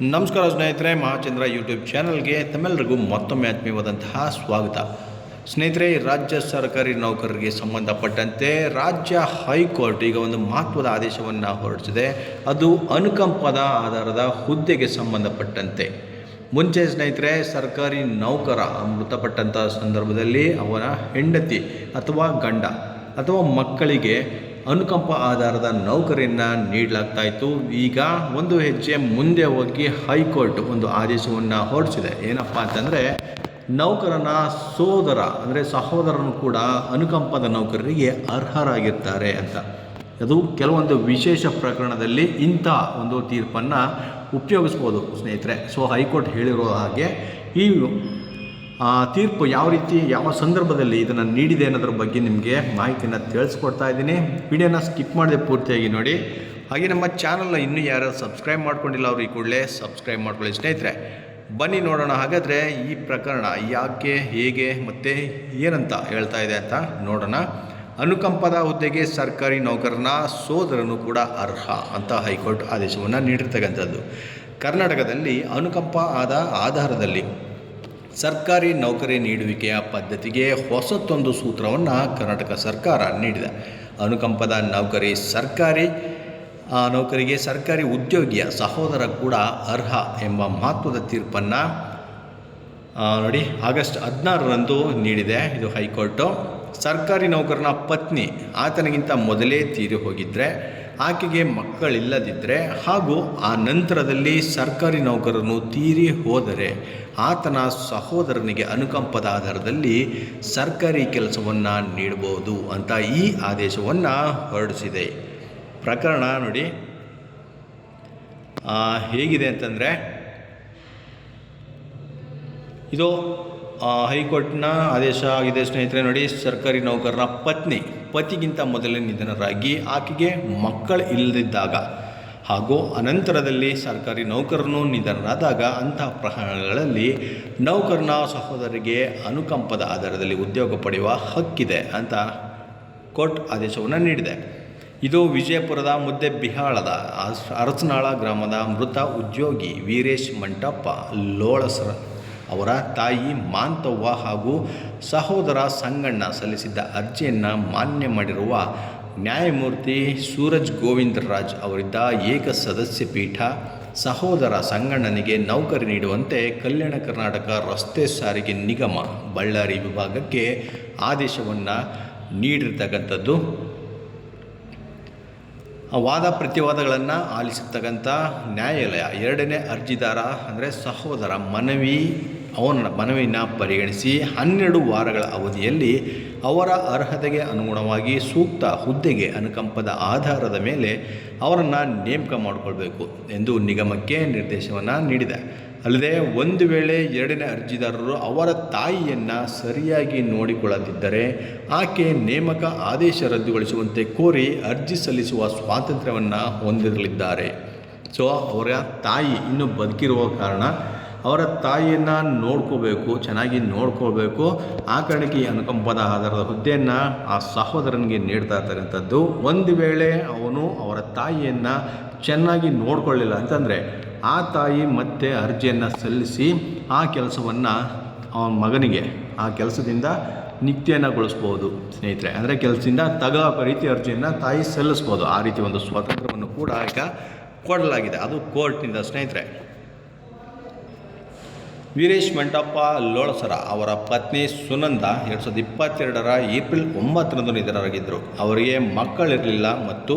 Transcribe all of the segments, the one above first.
ನಮಸ್ಕಾರ ಸ್ನೇಹಿತರೆ, ಮಹಾಚಂದ್ರ ಯೂಟ್ಯೂಬ್ ಚಾನಲ್ಗೆ ತಮ್ಮೆಲ್ಲರಿಗೂ ಮತ್ತೊಮ್ಮೆ ಆತ್ಮೀಯವಾದಂತಹ ಸ್ವಾಗತ. ಸ್ನೇಹಿತರೆ, ರಾಜ್ಯ ಸರ್ಕಾರಿ ನೌಕರರಿಗೆ ಸಂಬಂಧಪಟ್ಟಂತೆ ರಾಜ್ಯ ಹೈಕೋರ್ಟ್ ಈಗ ಒಂದು ಮಹತ್ವದ ಆದೇಶವನ್ನು ಹೊರಡಿಸಿದೆ. ಅದು ಅನುಕಂಪದ ಆಧಾರದ ಹುದ್ದೆಗೆ ಸಂಬಂಧಪಟ್ಟಂತೆ. ಮುಂಚೆ ಸ್ನೇಹಿತರೆ, ಸರ್ಕಾರಿ ನೌಕರ ಮೃತಪಟ್ಟಂಥ ಸಂದರ್ಭದಲ್ಲಿ ಅವನ ಹೆಂಡತಿ ಅಥವಾ ಗಂಡ ಅಥವಾ ಮಕ್ಕಳಿಗೆ ಅನುಕಂಪ ಆಧಾರದ ನೌಕರಿಯನ್ನು ನೀಡಲಾಗ್ತಾ ಇತ್ತು ಈಗ ಒಂದು ಹೆಜ್ಜೆ ಮುಂದೆ ಹೋಗಿ ಹೈಕೋರ್ಟ್ ಒಂದು ಆದೇಶವನ್ನು ಹೊರಡಿಸಿದೆ. ಏನಪ್ಪ ಅಂತಂದರೆ, ನೌಕರನ ಸೋದರ, ಅಂದರೆ ಸಹೋದರನು ಕೂಡ ಅನುಕಂಪದ ನೌಕರರಿಗೆ ಅರ್ಹರಾಗಿರ್ತಾರೆ ಅಂತ. ಅದು ಕೆಲವೊಂದು ವಿಶೇಷ ಪ್ರಕರಣದಲ್ಲಿ ಇಂಥ ಒಂದು ತೀರ್ಪನ್ನು ಉಪಯೋಗಿಸ್ಬೋದು ಸ್ನೇಹಿತರೆ. ಸೊ ಹೈಕೋರ್ಟ್ ಹೇಳಿರೋ ಹಾಗೆ ಈ ತೀರ್ಪು ಯಾವ ರೀತಿ, ಯಾವ ಸಂದರ್ಭದಲ್ಲಿ ಇದನ್ನು ನೀಡಿದೆ ಅನ್ನೋದ್ರ ಬಗ್ಗೆ ನಿಮಗೆ ಮಾಹಿತಿಯನ್ನು ತಿಳಿಸ್ಕೊಡ್ತಾ ಇದ್ದೀನಿ. ವಿಡಿಯೋನ ಸ್ಕಿಪ್ ಮಾಡದೆ ಪೂರ್ತಿಯಾಗಿ ನೋಡಿ. ಹಾಗೆ ನಮ್ಮ ಚಾನಲ್ನ ಇನ್ನೂ ಯಾರು ಸಬ್ಸ್ಕ್ರೈಬ್ ಮಾಡ್ಕೊಂಡಿಲ್ಲ ಅವ್ರಿಗೆ ಕೂಡಲೇ ಸಬ್ಸ್ಕ್ರೈಬ್ ಮಾಡ್ಕೊಳ್ಳಿ ಸ್ನೇಹಿತರೆ. ಬನ್ನಿ ನೋಡೋಣ ಹಾಗಾದರೆ ಈ ಪ್ರಕರಣ ಯಾಕೆ, ಹೇಗೆ, ಮತ್ತು ಏನಂತ ಹೇಳ್ತಾ ಇದೆ ಅಂತ ನೋಡೋಣ. ಅನುಕಂಪದ ಹುದ್ದೆಗೆ ಸರ್ಕಾರಿ ನೌಕರನ ಸೋದರನು ಕೂಡ ಅರ್ಹ ಅಂತ ಹೈಕೋರ್ಟ್ ಆದೇಶವನ್ನು ನೀಡಿರ್ತಕ್ಕಂಥದ್ದು. ಕರ್ನಾಟಕದಲ್ಲಿ ಅನುಕಂಪ ಆದ ಆಧಾರದಲ್ಲಿ ಸರ್ಕಾರಿ ನೌಕರಿ ನೀಡುವಿಕೆಯ ಪದ್ಧತಿಗೆ ಹೊಸತೊಂದು ಸೂತ್ರವನ್ನು ಕರ್ನಾಟಕ ಸರ್ಕಾರ ನೀಡಿದೆ. ಅನುಕಂಪದ ನೌಕರಿ ಸರ್ಕಾರಿ ನೌಕರಿಗೆ ಸರ್ಕಾರಿ ಉದ್ಯೋಗಿಯ ಸಹೋದರ ಕೂಡ ಅರ್ಹ ಎಂಬ ಮಹತ್ವದ ತೀರ್ಪನ್ನು ನೋಡಿ, ಆಗಸ್ಟ್ ಹದಿನಾರರಂದು ನೀಡಿದೆ ಇದು ಹೈಕೋರ್ಟು. ಸರ್ಕಾರಿ ನೌಕರನ ಪತ್ನಿ ಆತನಿಗಿಂತ ಮೊದಲೇ ತೀರಿ ಹೋಗಿದ್ದರೆ ಆಕೆಗೆ ಮಕ್ಕಳಿಲ್ಲದಿದ್ದರೆ ಹಾಗೂ ಆ ನಂತರದಲ್ಲಿ ಸರ್ಕಾರಿ ನೌಕರನು ತೀರಿ ಹೋದರೆ ಆತನ ಸಹೋದರನಿಗೆ ಅನುಕಂಪದ ಆಧಾರದಲ್ಲಿ ಸರ್ಕಾರಿ ಕೆಲಸವನ್ನು ನೀಡಬಹುದು ಅಂತ ಈ ಆದೇಶವನ್ನು ಹೊರಡಿಸಿದೆ. ಪ್ರಕರಣ ನೋಡಿ. ಹೇಗಿದೆ ಅಂತಂದರೆ, ಇದು ಹೈಕೋರ್ಟ್ನ ಆದೇಶ ಆಗಿದೆ ಸ್ನೇಹಿತರೆ, ನೋಡಿ, ಸರ್ಕಾರಿ ನೌಕರನ ಪತ್ನಿ. ಪತಿಗಿಂತ ಮೊದಲೇ ನಿಧನರಾಗಿ ಆಕೆಗೆ ಮಕ್ಕಳು ಇಲ್ಲದಿದ್ದಾಗ ಹಾಗೂ ಅನಂತರದಲ್ಲಿ ಸರ್ಕಾರಿ ನೌಕರನು ನಿಧನರಾದಾಗ ಅಂತಹ ಪ್ರಕರಣಗಳಲ್ಲಿ ನೌಕರನ ಸಹೋದರಿಗೆ ಅನುಕಂಪದ ಆಧಾರದಲ್ಲಿ ಉದ್ಯೋಗ ಪಡೆಯುವ ಹಕ್ಕಿದೆ ಅಂತ ಕೋರ್ಟ್ ಆದೇಶವನ್ನು ನೀಡಿದೆ. ಇದು ವಿಜಯಪುರದ ಮುದ್ದೆ ಬಿಹಾಳದ ಅರಸನಾಳ ಗ್ರಾಮದ ಮೃತ ಉದ್ಯೋಗಿ ವೀರೇಶ್ ಮಂಟಪ್ಪ ಲೋಳಸರ ಅವರ ತಾಯಿ ಮಾಂತವ್ವ ಹಾಗೂ ಸಹೋದರ ಸಂಗಣ್ಣ ಸಲ್ಲಿಸಿದ್ದ ಅರ್ಜಿಯನ್ನು ಮಾನ್ಯ ಮಾಡಿರುವ ನ್ಯಾಯಮೂರ್ತಿ ಸೂರಜ್ ಗೋವಿಂದರಾಜ್ ಅವರಿದ್ದ ಏಕ ಸದಸ್ಯ ಪೀಠ ಸಹೋದರ ಸಂಗಣ್ಣನಿಗೆ ನೌಕರಿ ನೀಡುವಂತೆ ಕಲ್ಯಾಣ ಕರ್ನಾಟಕ ರಸ್ತೆ ಸಾರಿಗೆ ನಿಗಮ ಬಳ್ಳಾರಿ ವಿಭಾಗಕ್ಕೆ ಆದೇಶವನ್ನು ನೀಡಿರ್ತಕ್ಕಂಥದ್ದು. ವಾದ ಪ್ರತಿವಾದಗಳನ್ನು ಆಲಿಸತಕ್ಕಂಥ ನ್ಯಾಯಾಲಯ ಎರಡನೇ ಅರ್ಜಿದಾರ ಅಂದರೆ ಸಹೋದರ ಮನವಿ ಅವನ ಮನವಿನ ಪರಿಗಣಿಸಿ ಹನ್ನೆರಡು ವಾರಗಳ ಅವಧಿಯಲ್ಲಿ ಅವರ ಅರ್ಹತೆಗೆ ಅನುಗುಣವಾಗಿ ಸೂಕ್ತ ಹುದ್ದೆಗೆ ಅನುಕಂಪದ ಆಧಾರದ ಮೇಲೆ ಅವರನ್ನು ನೇಮಕ ಮಾಡಿಕೊಳ್ಬೇಕು ಎಂದು ನಿಗಮಕ್ಕೆ ನಿರ್ದೇಶನವನ್ನು ನೀಡಿದೆ. ಅಲ್ಲದೆ ಒಂದು ವೇಳೆ ಎರಡನೇ ಅರ್ಜಿದಾರರು ಅವರ ತಾಯಿಯನ್ನು ಸರಿಯಾಗಿ ನೋಡಿಕೊಳ್ಳದಿದ್ದರೆ ಆಕೆ ನೇಮಕ ಆದೇಶ ರದ್ದುಗೊಳಿಸುವಂತೆ ಕೋರಿ ಅರ್ಜಿ ಸಲ್ಲಿಸುವ ಸ್ವಾತಂತ್ರ್ಯವನ್ನು ಹೊಂದಿರಲಿದ್ದಾರೆ. ಸೊ, ಅವರ ತಾಯಿ ಇನ್ನೂ ಬದುಕಿರುವ ಕಾರಣ ಅವರ ತಾಯಿಯನ್ನು ನೋಡ್ಕೋಬೇಕು, ಚೆನ್ನಾಗಿ ನೋಡ್ಕೋಬೇಕು ಆ ಕಾರಣಕ್ಕೆ ಈ ಅನುಕಂಪದ ಆಧಾರದ ಹುದ್ದೆಯನ್ನು ಆ ಸಹೋದರನಿಗೆ ನೀಡ್ತಾ ಇರ್ತಕ್ಕಂಥದ್ದು ಒಂದು ವೇಳೆ ಅವನು ಅವರ ತಾಯಿಯನ್ನು ಚೆನ್ನಾಗಿ ನೋಡ್ಕೊಳ್ಳಿಲ್ಲ ಅಂತಂದರೆ ಆ ತಾಯಿ ಮತ್ತೆ ಅರ್ಜಿಯನ್ನು ಸಲ್ಲಿಸಿ ಆ ಕೆಲಸವನ್ನು ಅವನ ಮಗನಿಗೆ, ಆ ಕೆಲಸದಿಂದ ನಿತ್ಯನಗೊಳಿಸ್ಬೋದು ಸ್ನೇಹಿತರೆ. ಅಂದರೆ ಕೆಲಸದಿಂದ ತಗ ರೀತಿ ಅರ್ಜಿಯನ್ನು ತಾಯಿ ಸಲ್ಲಿಸ್ಬೋದು. ಆ ರೀತಿ ಒಂದು ಸ್ವಾತಂತ್ರ್ಯವನ್ನು ಕೂಡ ಈಗ ಕೊಡಲಾಗಿದೆ. ಅದು ಕೋರ್ಟ್ನಿಂದ ಸ್ನೇಹಿತರೆ. ವೀರೇಶ್ ಮಂಟಪ್ಪ ಲೋಳಸರ ಅವರ ಪತ್ನಿ ಸುನಂದ ಎರಡು ಸಾವಿರದ ಇಪ್ಪತ್ತೆರಡರ ಏಪ್ರಿಲ್ ಒಂಬತ್ತರಂದು ನಿಧನರಾಗಿದ್ದರು. ಅವರಿಗೆ ಮಕ್ಕಳಿರಲಿಲ್ಲ ಮತ್ತು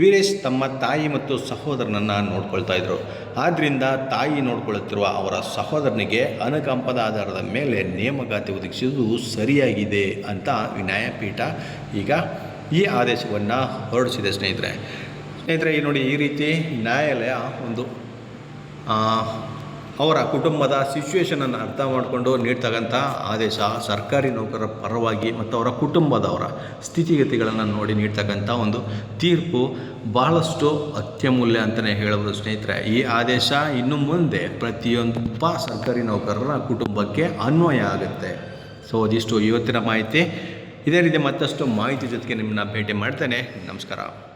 ವೀರೇಶ್ ತಮ್ಮ ತಾಯಿ ಮತ್ತು ಸಹೋದರನನ್ನು ನೋಡ್ಕೊಳ್ತಾ ಇದ್ದರು ಆದ್ದರಿಂದ ತಾಯಿ ನೋಡ್ಕೊಳ್ಳುತ್ತಿರುವ ಅವರ ಸಹೋದರನಿಗೆ ಅನುಕಂಪದ ಆಧಾರದ ಮೇಲೆ ನೇಮಕಾತಿ ಒದಗಿಸುವುದು ಸರಿಯಾಗಿದೆ ಅಂತ ನ್ಯಾಯಪೀಠ ಈಗ ಈ ಆದೇಶವನ್ನು ಹೊರಡಿಸಿದೆ ಸ್ನೇಹಿತರೆ. ಸ್ನೇಹಿತರೆ, ಈ ನೋಡಿ ಈ ರೀತಿ ನ್ಯಾಯಾಲಯ ಒಂದು ಅವರ ಕುಟುಂಬದ ಸಿಚುವೇಷನನ್ನು ಅರ್ಥ ಮಾಡಿಕೊಂಡು ನೀಡ್ತಕ್ಕಂಥ ಆದೇಶ ಸರ್ಕಾರಿ ನೌಕರರ ಪರವಾಗಿ ಮತ್ತು ಅವರ ಕುಟುಂಬದವರ ಸ್ಥಿತಿಗತಿಗಳನ್ನು ನೋಡಿ ನೀಡ್ತಕ್ಕಂಥ ಒಂದು ತೀರ್ಪು ಬಹಳಷ್ಟು ಅತ್ಯಮೂಲ್ಯ ಅಂತಲೇ ಹೇಳಬಹುದು ಸ್ನೇಹಿತರೆ. ಈ ಆದೇಶ ಇನ್ನು ಮುಂದೆ ಪ್ರತಿಯೊಬ್ಬ ಸರ್ಕಾರಿ ನೌಕರರ ಕುಟುಂಬಕ್ಕೆ ಅನ್ವಯ ಆಗುತ್ತೆ. ಸೊ ಅದಿಷ್ಟು ಇವತ್ತಿನ ಮಾಹಿತಿ. ಇದೇ ರೀತಿ ಮತ್ತಷ್ಟು ಮಾಹಿತಿ ಜೊತೆಗೆ ನಿಮ್ಮನ್ನ ಭೇಟಿ ಮಾಡ್ತೇನೆ. ನಮಸ್ಕಾರ.